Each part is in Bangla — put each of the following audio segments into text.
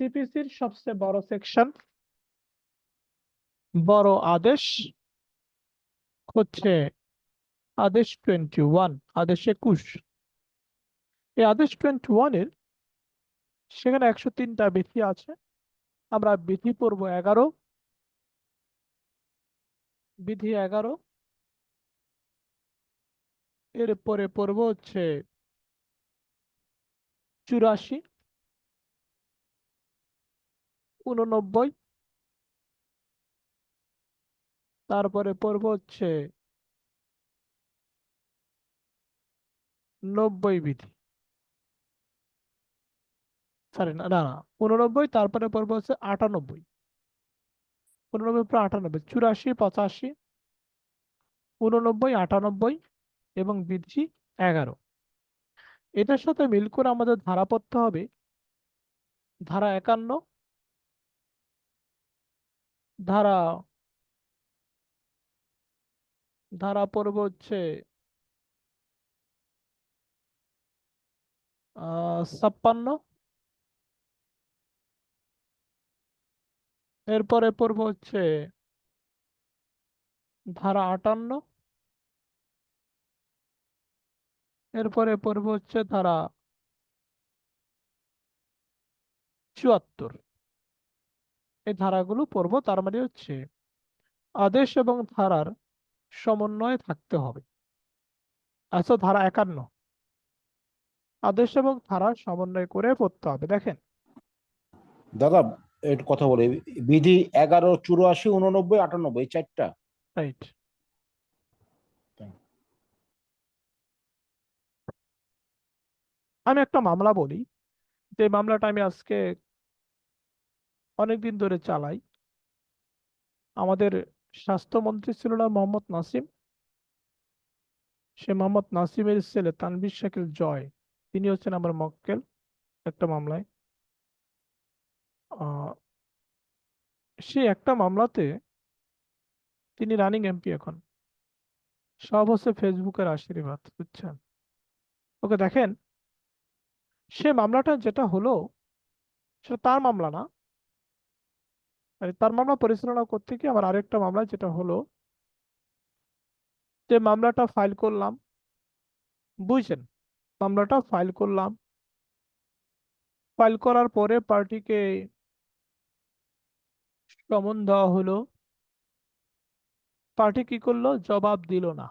টিপিসির সবচেয়ে বড় সেকশন বড় আদেশ হচ্ছে আদেশ টোয়েন্টি ওয়ান আদেশ একুশ। এই আদেশ টোয়েন্টি ওয়ানের সেখানে একশো তিনটা বিধি আছে। আমরা বিধি পড়ব এগারো। বিধি এগারো। এরপরে পড়ব হচ্ছে চুরাশি। উননব্বই। তারপরে পড়ব হচ্ছে নব্বই বিধি। সরি না না উননব্বই, তারপরে পড়ব হচ্ছে আটানব্বই। উননব্বই পর আটানব্বই, চুরাশি, পঁচাশি, উননব্বই, আটানব্বই এবং বিধি এগারো। এটার সাথে মিল করে আমাদের ধারা পড়তে হবে। ধারা একান্ন ধারা ধারা পড়ব হচ্ছে ছাপ্পান্ন। এরপরে পড়ব হচ্ছে ধারা আটান্ন। এরপরে পর্ব হচ্ছে ধারা চুয়াত্তর। এই ধারাগুলো পড়ব তার মানে হচ্ছে আদেশ এবং ধারার সমন্বয়ে থাকতে হবে। আচ্ছা ধারা একান্ন। আদেশ এবং ধারার সমন্বয় করে পড়তে হবে দেখেন। দাদা একটু কথা বলি। বিধি এগারো চুরাশি উননব্বই আটানব্বই চারটা। রাইট আমি একটা মামলা বলি। যে মামলাটা আমি আজকে অনেকদিন ধরে চালাই। আমাদের স্বাস্থ্যমন্ত্রী ছিল না মোহাম্মদ নাসিম। সে মোহাম্মদ নাসিমের ছেলে তানবির শাকিল জয়। তিনি হচ্ছেন আমার মক্কেল একটা মামলায়। সে একটা মামলাতে তিনি রানিং এমপি এখন। সব হচ্ছে ফেসবুকের আশীর্বাদ, বুঝছেন? ওকে দেখেন, সে মামলাটা যেটা হলো, সেটা তার মামলা না। মানে তার মামলা পরিচালনা করতে গিয়ে আমার আরেকটা মামলা যেটা হলো, যে মামলাটা ফাইল করলাম, বুঝছেন? মামলাটা ফাইল করলাম ফাইল করার পরে পার্টিকে সমন দেওয়া হলো। পার্টি কি করল? জবাব দিল না।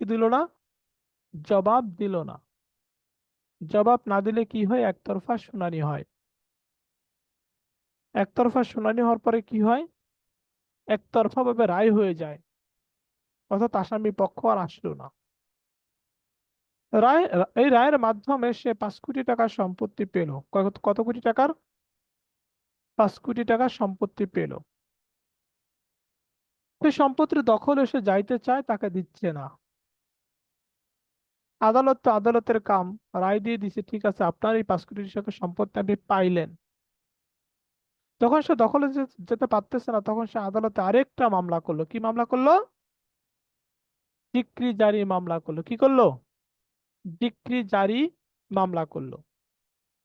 কি দিল না? জবাব দিল না। জবাব না দিলে কি হয়? একতরফা শুনানি হয়। একতরফা শুনানি হওয়ার পরে কি হয়? একতরফা ভাবে রায় হয়ে যায়। অর্থাৎ আসামি পক্ষ আর আসলো না। রায়, এই রায়ের মাধ্যমে সে পাঁচ কোটি টাকার সম্পত্তি পেল। কত কত কোটি টাকার? পাঁচ কোটি টাকার সম্পত্তি পেল। সে সম্পত্তির দখল এসে যাইতে চায়, তাকে দিচ্ছে না। আদালত তো আদালতের কাম। রায় দিয়ে দিছে, ঠিক আছে, আপনার এই পাঁচ কোটি টাকার সম্পত্তি আপনি পাইলেন। যখন সে দখলে যেতে পারতেছে না, তখন সে আদালতে আরেকটা মামলা করল। কি মামলা করল? ডিক্রি জারি মামলা করল। কি করল? ডিক্রি জারি মামলা করল।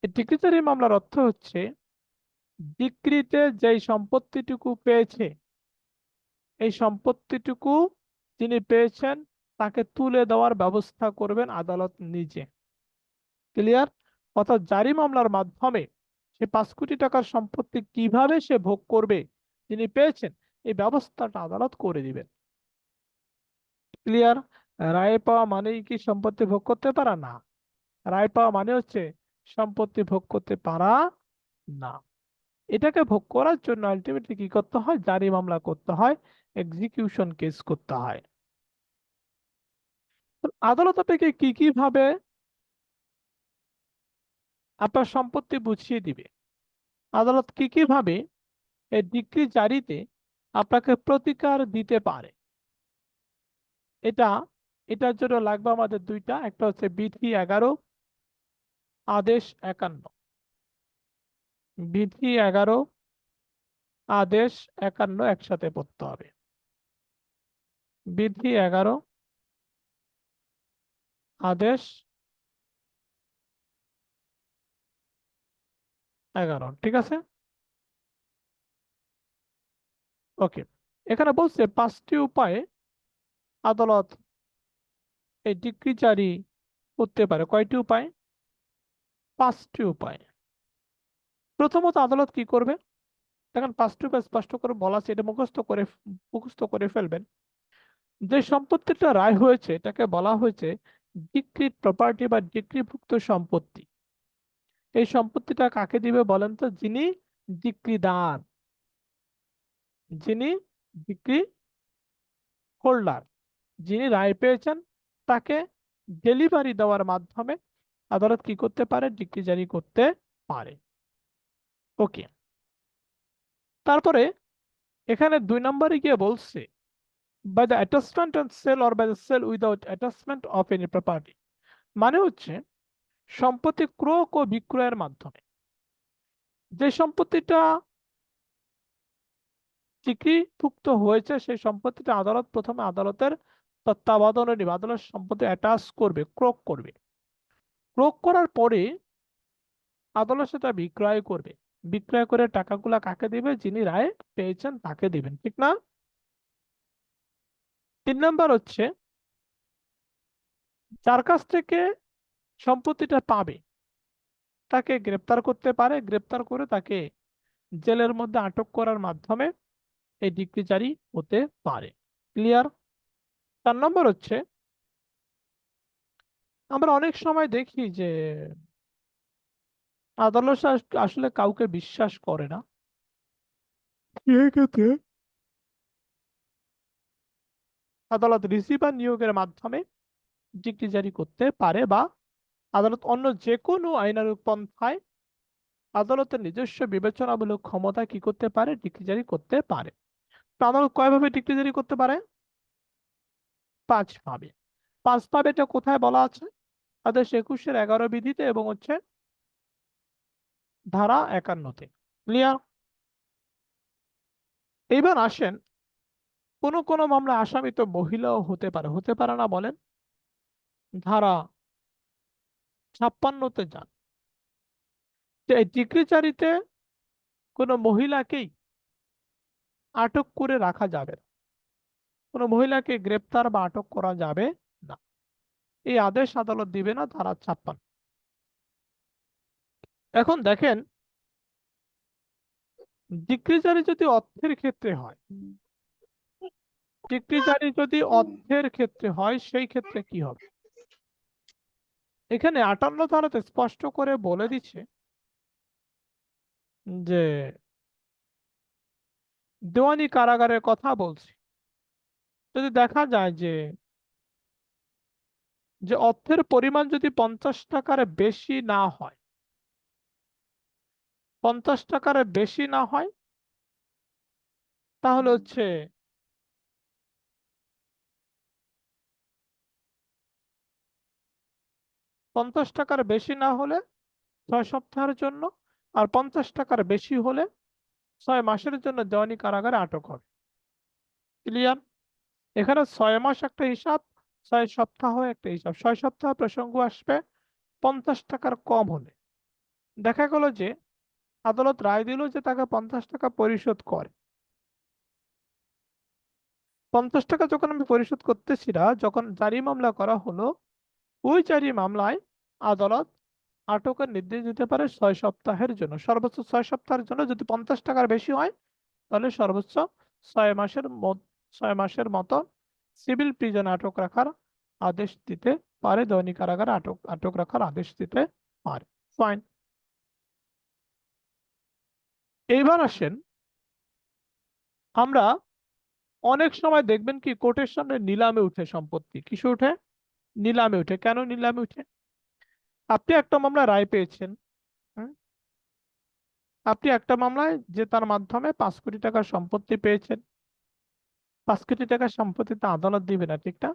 এই ডিক্রি জারি মামলার অর্থ হচ্ছে, ডিক্রিতে যেই সম্পত্তিটুকু পেয়েছে, এই সম্পত্তিটুকু যিনি পেয়েছেন, তাকে তুলে দেওয়ার ব্যবস্থা করবেন আদালত নিজে। ক্লিয়ার? অর্থাৎ জারি মামলার মাধ্যমে সে পাঁচ কোটি টাকার সম্পত্তি কীভাবে সে ভোগ করবে যিনি পেয়েছেন, এই ব্যবস্থাটা আদালত করে দিবেন। ক্লিয়ার? রায় পাওয়া মানেই কি সম্পত্তি ভোগ করতে পারা? না। রায় পাওয়া মানে হচ্ছে সম্পত্তি ভোগ করতে পারা না। এটাকে ভোগ করার জন্য আলটিমেটলি কি করতে হয়? জারি মামলা করতে হয় এক্সিকিউশন কেস করতে হয়। আদালত আপনাকে কি কি ভাবে আপনার সম্পত্তি বুঝিয়ে দিবে। আদালত কি কি ভাবে এই ডিক্রি জারিতে আপনাকে প্রতিকার দিতে পারে? এটা, এটার জন্য লাগবে আমাদের দুইটা, একটা হচ্ছে বিধি এগারো, আদেশ একান্ন। বিধি এগারো, আদেশ একান্ন একসাথে পড়তে হবে। বিধি এগারো, আদেশ এগারো, ঠিক আছে? ওকে এখানে বলছে, পাঁচটি উপায়ে আদালত এই ডিগ্রি জারি করতে পারে। কয়টি উপায়? পাঁচটি উপায়। প্রথমত, আদালত কি করবে? দেখেন, পাঁচটি উপায় স্পষ্ট করে বলা আছে, এটা মুখস্থ করে মুখস্থ করে ফেলবেন। যে সম্পত্তিটা রায় হয়েছে, এটাকে বলা হয়েছে ডিক্রিট প্রপার্টি বা ডিক্রিভুক্ত সম্পত্তি। এই সম্পত্তিটা কাকে দিবে বলেন তো? যিনি ডিক্রিদার যিনি ডিক্রি হোল্ডার। যিনি রায় পেয়েছেন, তাকে ডেলিভারি দেওয়ার মাধ্যমে আদালত কি করতে পারে? ডিক্রি জারি করতে পারে। ওকে। তারপরে এখানে দুই নম্বরে গিয়ে বলছে by the attachment and sale or by the sale without attachment of any property মানে হচ্ছে সম্পত্তি ক্রোক ও বিক্রয়ের মাধ্যমে। যে সম্পত্তিটা চিকিভুক্ত হয়েছে, সেই সম্পত্তিটা আদালত প্রথমে আদালতের তত্ত্বাবধানে নিবে। আদালত সম্পত্তি অ্যাটাচ করবে, ক্রোক করবে। ক্রোক করার পরে আদালত সেটা বিক্রয় করবে। বিক্রয় করে টাকাগুলা কাকে দিবে? যিনি রায় পেয়েছেন তাকে দিবেন, ঠিক না? তিন নাম্বার হচ্ছে, যার কাছ থেকে সম্পত্তিটা পাবে। তাকে গ্রেপ্তার করতে পারে, গ্রেপ্তার করে তাকে জেলের মধ্যে আটক করার মাধ্যমে এই ডিগ্রি জারি হতে পারে। ক্লিয়ার? চার নম্বর হচ্ছে, আমরা অনেক সময় দেখি যে আদালত আসলে কাউকে বিশ্বাস করে না। আদালত রিসিভার নিয়োগের মাধ্যমে ডিগ্রি জারি করতে পারে বা আদালত অন্য যে কোনো আইনানুগ পন্থায় আদালতের নিজস্ব বিবেচনামূলক ক্ষমতা কি করতে পারে? ডিগ্রি জারি করতে পারে। আদালত কয়ভাবে ডিগ্রি জারি করতে পারে? পাঁচ ভাবে পাঁচ ভাবে এটা কোথায় বলা আছে? আদেশ একুশের এগারো বিধিতে এবং হচ্ছে ধারা একান্নতে। ক্লিয়ার? এইবার আসেন, কোন কোন মামলা আসামি তো মহিলাও হতে পারে হতে পারে না বলেন। ধারা ছাপ্পান্নতে যান। যে এই ডিগ্রি জারিতে কোনো মহিলাকেই আটক করে রাখা যাবে না। কোনো মহিলাকে গ্রেপ্তার বা আটক করা যাবে না। এই আদেশ আদালত দিবে না ধারা ছাপ্পান্ন। এখন দেখেন ডিগ্রি জারি যদি অর্থের ক্ষেত্রে হয় ডিগ্রি জারি যদি অর্থের ক্ষেত্রে হয়, সেই ক্ষেত্রে কি হবে? এখানে আটান্ন ধারাতে স্পষ্ট করে বলে দিচ্ছে যে, দেওয়ানি কারাগারের কথা বলছি। যদি দেখা যায় যে যে অর্থের পরিমাণ যদি পঞ্চাশ টাকার বেশি না হয়, পঞ্চাশ টাকার বেশি না হয়, তাহলে হচ্ছে পঞ্চাশ টাকার বেশি না হলে ছয় সপ্তাহের জন্য, আর পঞ্চাশ টাকার বেশি হলে ছয় মাসের জন্য দেওয়ানি কারাগারে আটক হবে। ক্লিয়ার এখানে ছয় মাস একটা হিসাব, ছয় সপ্তাহ একটা হিসাব। ছয় সপ্তাহ প্রসঙ্গ আসবে পঞ্চাশ টাকার কম হলে। দেখা গেল যে আদালত রায় দিল যে তাকে পঞ্চাশ টাকা পরিশোধ করে। পঞ্চাশ টাকা যখন আমি পরিশোধ করতেছি না, যখন জারি মামলা করা হলো, ওই জারি মামলায় আদালত আটকের নির্দেশ দিতে পারে ছয় সপ্তাহের জন্য। সর্বোচ্চ ছয় সপ্তাহের জন্য যদি পঞ্চাশ টাকার বেশি হয়, তাহলে সর্বোচ্চ ছয় মাসের ছয় মাসের মতো সিভিল প্রিজন আটক রাখার আদেশ দিতে পারে, দৈনিক কারাগারে আটক আটক রাখার আদেশ দিতে পারে। ফাইন এইবার আসেন। আমরা অনেক সময় দেখবেন কি কোর্টের সামনে নিলামে উঠে সম্পত্তি। কিসে উঠে? নিলামে উঠে। কেন নিলামে উঠে? আপনি একটা মামলা রায় পেয়েছেন আপনি একটা মামলায় যে তার মাধ্যমে পাঁচ কোটি টাকার সম্পত্তি পেয়েছেন। পাঁচ কোটি টাকার সম্পত্তি তো আদালত দিবে না, ঠিক না?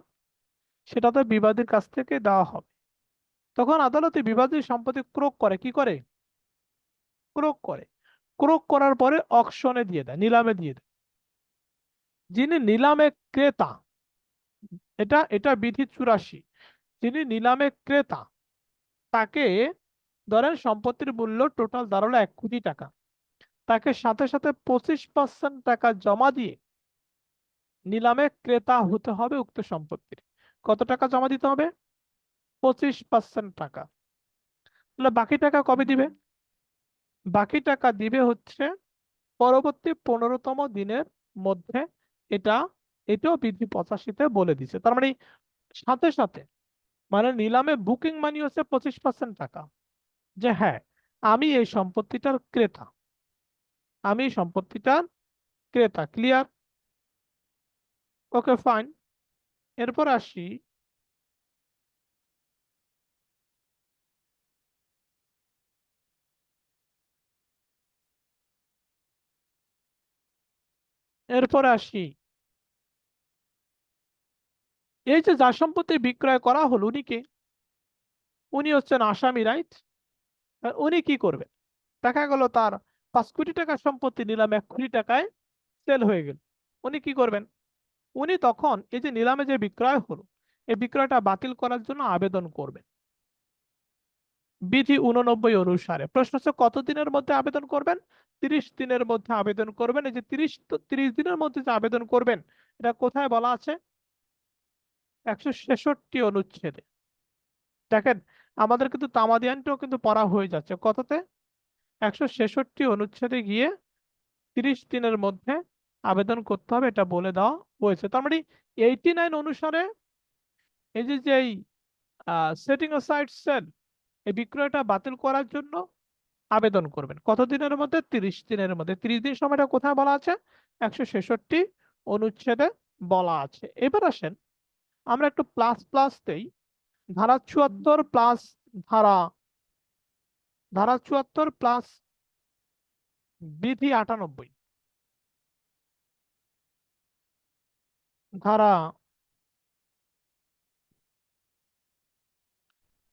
সেটা তো বিবাদীর কাছ থেকে দেওয়া হবে। তখন আদালতে বিবাদী সম্পত্তি ক্রোক করে, কি করে? ক্রোক করে। ক্রোক করার পরে অকশনে দিয়ে দেয়, নিলামে দিয়ে দেয়। যিনি নিলামে ক্রেতা, এটা এটা বিধি চুরাশি। যিনি নিলামে ক্রেতা তাকে ধরেন সম্পত্তির মূল্য টোটাল দাঁড়াল এক কোটি টাকা। তাকে সাথে সাথে পঁচিশ পার্সেন্ট টাকা জমা দিয়ে নিলামে ক্রেতা হতে হবে উক্ত সম্পত্তির। কত টাকা জমা দিতে হবে? পঁচিশ পার্সেন্ট টাকা। তাহলে বাকি টাকা কবে দিবে? বাকি টাকা দিবে হচ্ছে পরবর্তী পনেরোতম দিনের মধ্যে। এটা, এটাও বিধি পঁচাশিতে বলে দিছে। তার মানে সাথে সাথে মানে নিলামে বুকিং মানি হচ্ছে পঁচিশ পার্সেন্ট টাকা। যে হ্যাঁ আমি এই সম্পত্তিটার ক্রেতা। আমি সম্পত্তিটার ক্রেতা ক্লিয়ার ওকে ফাইন এরপর আসি। এরপর আসি। এই যে যা সম্পত্তি বিক্রয় করা হলো উনি কে উনি হচ্ছেন আসামি, রাইট? উনি কি করবেন? দেখা গেল তার পাঁচ কোটি টাকার সম্পত্তি নিলাম এক কোটি টাকায় সেল হয়ে গেল। উনি কি করবেন? উনি তখন এই যে নিলামে যে বিক্রয় হলো, এই বিক্রয়টা বাতিল করার জন্য আবেদন করবেন। বিধি উননব্বই অনুসারে। প্রশ্ন হচ্ছে কত দিনের মধ্যে আবেদন করবেন? তিরিশ দিনের মধ্যে আবেদন করবেন। এই যে তিরিশ তিরিশ দিনের মধ্যে যে আবেদন করবেন, এটা কোথায় বলা আছে? একশো ছেষট্টি অনুচ্ছেদে। দেখেন, আমাদের কিন্তু তামাদিয়ানটাও কিন্তু পড়া হয়ে যাচ্ছে। কততে? একশো ছেষট্টি অনুচ্ছেদে গিয়ে তিরিশ দিনের মধ্যে আবেদন করতে হবে, এটা বলে দেওয়া হয়েছে। তার মানে এইটি নাইন অনুসারে এই যে, যেই সেটিং সাইড সেল এই বিক্রয়টা বাতিল করার জন্য আবেদন করবেন। কত দিনের মধ্যে? তিরিশ দিনের মধ্যে। তিরিশ দিন সময়টা কোথায় বলা আছে? একশো ছেষট্টি অনুচ্ছেদে বলা আছে। এবার আসেন আমরা একটু প্লাস প্লাস দেই। ধারা চুয়াত্তর প্লাস ধারা ধারা চুয়াত্তর প্লাস বিধি আটানব্বই। ধারা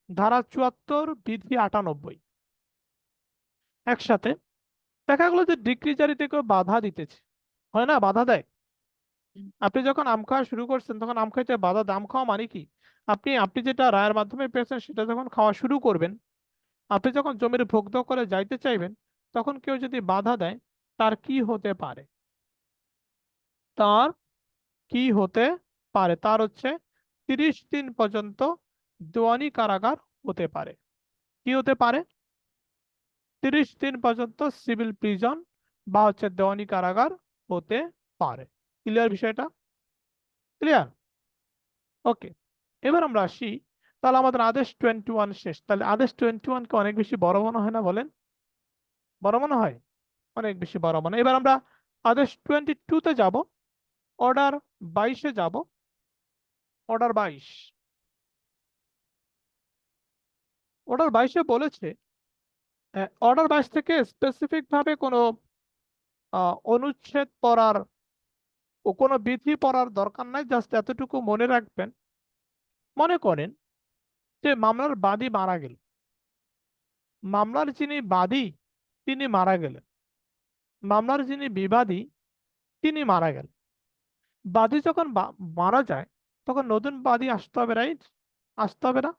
ধারা চুয়াত্তর বিধি আটানব্বই। একসাথে। দেখা গেলো যে ডিগ্রি জারিতে কেউ বাধা দিতেছে। হয় না? বাধা দেয়? আপনি যখন আম খাওয়া শুরু করছেন, তখন আম খাইতে বাধা দাম খাওয়া মানে কি? আপনি আপনি যেটা রায়ের মাধ্যমে পেয়েছেন, সেটা যখন খাওয়া শুরু করবেন, আপনি যখন জমির ভোগ্য করে যাইতে চাইবেন, তখন কেউ যদি বাধা দেয়, তার কি হতে পারে? তার কি হতে পারে? তার হচ্ছে তিরিশ দিন পর্যন্ত দেওয়ানি কারাগার হতে পারে। কি হতে পারে? তিরিশ দিন পর্যন্ত সিভিল প্রিজন বা হচ্ছে দেওয়ানি কারাগার হতে পারে। ক্লিয়ার বিষয়টা? ক্লিয়ার ওকে এবার আমরা আসি, তাহলে আমাদের আদেশ টোয়েন্টি ওয়ান শেষ। তাহলে আদেশ টোয়েন্টি ওয়ানকে অনেক বেশি বড় মনে হয় না বলেন? বড় মনে হয়? অনেক বেশি বড় মনে। এবার আমরা আদেশ টোয়েন্টি টুতে যাব অর্ডার বাইশে যাব অর্ডার বাইশ। অর্ডার বাইশে বলেছে অর্ডার বাইশ থেকে স্পেসিফিক ভাবে কোনো অনুচ্ছেদ পড়ার ও কোনো বিধি পড়ার দরকার নাই, জাস্ট এতটুকু মনে রাখবেন। মনে করেন যে মামলার বাদী মারা গেল। মামলার যিনি বাদী, তিনি মারা গেলেন। মামলার যিনি বিবাদী, তিনি মারা গেলেন। বাদী যখন মারা যায়, তখন নতুন বাদী আসতে হবে, রাইট? আসতে হবে না?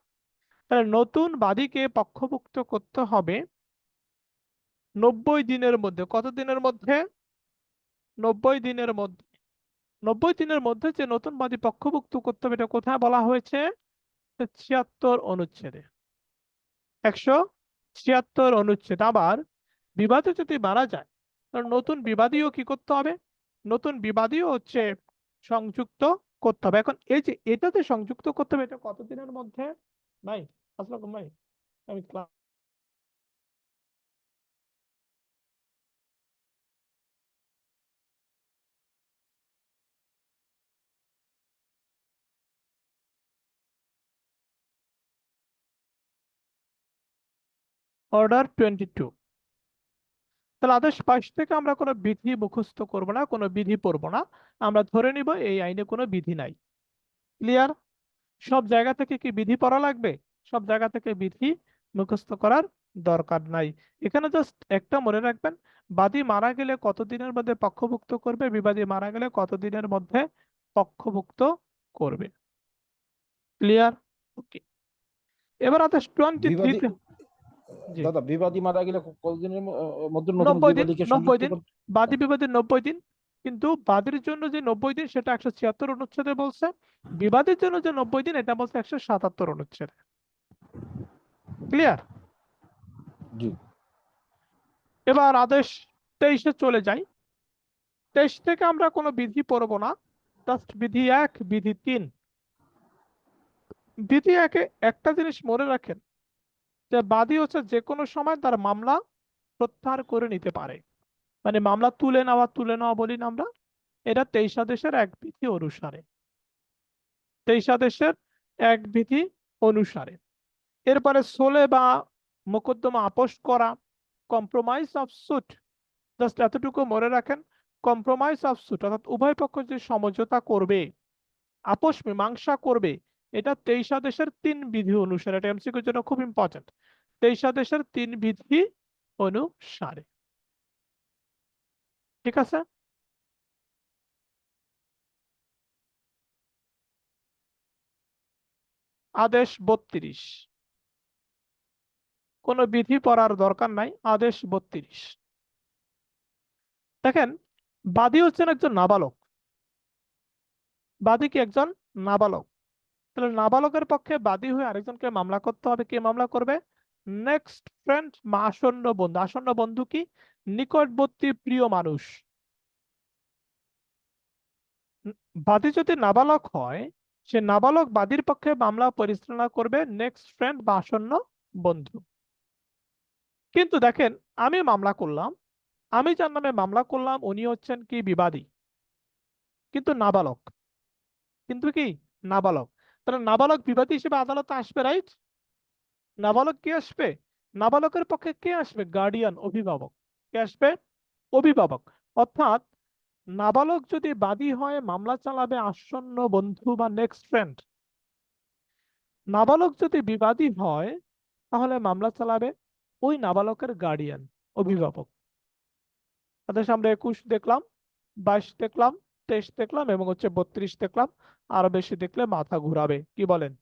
তাহলে নতুন বাদীকে পক্ষভুক্ত করতে হবে নব্বই দিনের মধ্যে। কত দিনের মধ্যে? নব্বই দিনের মধ্যে। নব্বই দিনের মধ্যে যে নতুন বাদী পক্ষভুক্ত করতে হবে, এটা কোথায় বলা হয়েছে? ছিয়াত্তর অনুচ্ছেদে। একশো ছিয়াত্তর অনুচ্ছেদ। আবার বিবাদে যদি মারা যায়, তাহলে নতুন বিবাদীও কি করতে হবে? নতুন বিবাদীও হচ্ছে সংযুক্ত করতে হবে। এখন এই যে এটাতে সংযুক্ত করতে হবে, এটা কতদিনের মধ্যে? নাই আসসালাম ভাই আমি ক্লাস অর্ডার টোয়েন্টি টু তাহলে আদেশ বাইশ থেকে আমরা কোনো বিধি মুখস্থ করব না কোনো বিধি পড়ব না। আমরা ধরে নিব এই আইনে কোনো বিধি নাই। ক্লিয়ার সব জায়গা থেকে কি বিধি পড়া লাগবে? সব জায়গা থেকে বিধি মুখস্থ করার দরকার নাই। এখানে জাস্ট একটা মনে রাখবেন বাদী মারা গেলে কতদিনের মধ্যে পক্ষভুক্ত করবে? বিবাদী মারা গেলে কতদিনের মধ্যে পক্ষভুক্ত করবে? ক্লিয়ার ওকে এবার আদেশ টোয়েন্টি থ্রিতে দাদা বিবাদী মারা গেলে কতদিনের মধ্যে নব্বই দিন নব্বই বাদী বিবাদের নব্বই দিন। কিন্তু বাদীর জন্য যে নব্বই দিন সেটা একশো ছিয়াত্তর অনুচ্ছেদে বলছে। বিবাদের জন্য যে নব্বই দিন এটা বলছে একশো সাতাত্তর অনুচ্ছেদে। ক্লিয়ার জি। এবার আদেশ তেইশে চলে যাই। তেইশ থেকে আমরা কোনো বিধি পড়ব না। জাস্ট বিধি এক বিধি তিন। বিধি একে একটা জিনিস মনে রাখেন যে বাদী হচ্ছে যে কোনো সময় তার মামলা প্রত্যাহার করে নিতে পারে। মানে মামলা তুলে নেওয়া তুলে নেওয়া বলি না আমরা, এটা তেইশ আদেশের এক বিধি অনুসারে। তেইশ আদেশের এক বিধি অনুসারে। এরপরে সোলে বা মোকদ্দমা আপোষ করা কম্প্রোমাইজ অফ সুট জাস্ট এতটুকু মনে রাখেন কম্প্রোমাইজ অফ সুট অর্থাৎ উভয় পক্ষ যে সমঝোতা করবে, আপোষ মীমাংসা করবে এটা তেইশ আদেশের তিন বিধি অনুসারে, এটা এমসিকিউর জন্য খুব ইম্পর্টেন্ট তেইশ আদেশের তিন বিধি অনুসারে। ঠিক আছে? আদেশ বত্রিশ। কোনো বিধি পড়ার দরকার নাই, আদেশ বত্রিশ। দেখেন, বাদী হচ্ছেন একজন নাবালক। বাদী কি একজন নাবালক? তাহলে নাবালকের পক্ষে বাদী হয়ে আরেকজনকে মামলা করতে হবে, কে মামলা করবে? নেক্সট ফ্রেন্ড আসন্ন বন্ধু। আসন্ন বন্ধু কি? নিকটবর্তী প্রিয় মানুষ। বাদী যদি নাবালক হয়, সে নাবালক বাদীর পক্ষে মামলা পরিচালনা করবে নেক্সট ফ্রেন্ড বা আসন্ন বন্ধু। কিন্তু দেখেন, আমি মামলা করলাম, আমি যার নামে মামলা করলাম, উনি হচ্ছেন কি? বিবাদী। কিন্তু নাবালক। কিন্তু কি? নাবালক। তাহলে নাবালক বিবাদী হিসেবে আদালতে আসবে রাইট নাবালক কে আসবে? নাবালকের পক্ষে কে আসবে? গার্ডিয়ান অভিভাবক। কে আসবে? অভিভাবক। অর্থাৎ নাবালক যদি বাদী হয় মামলা চালাবে আসন্ন বন্ধু বা নেক্সট ফ্রেন্ড নাবালক যদি বিবাদী হয়, তাহলে মামলা চালাবে ওই নাবালকের গার্ডিয়ান অভিভাবক। তাদের আমরা একুশ দেখলাম, বাইশ দেখলাম তেইশ দেখলাম এবং হচ্ছে বত্রিশ দেখলাম। আরও বেশি দেখলে মাথা ঘুরাবে। কি বলেন?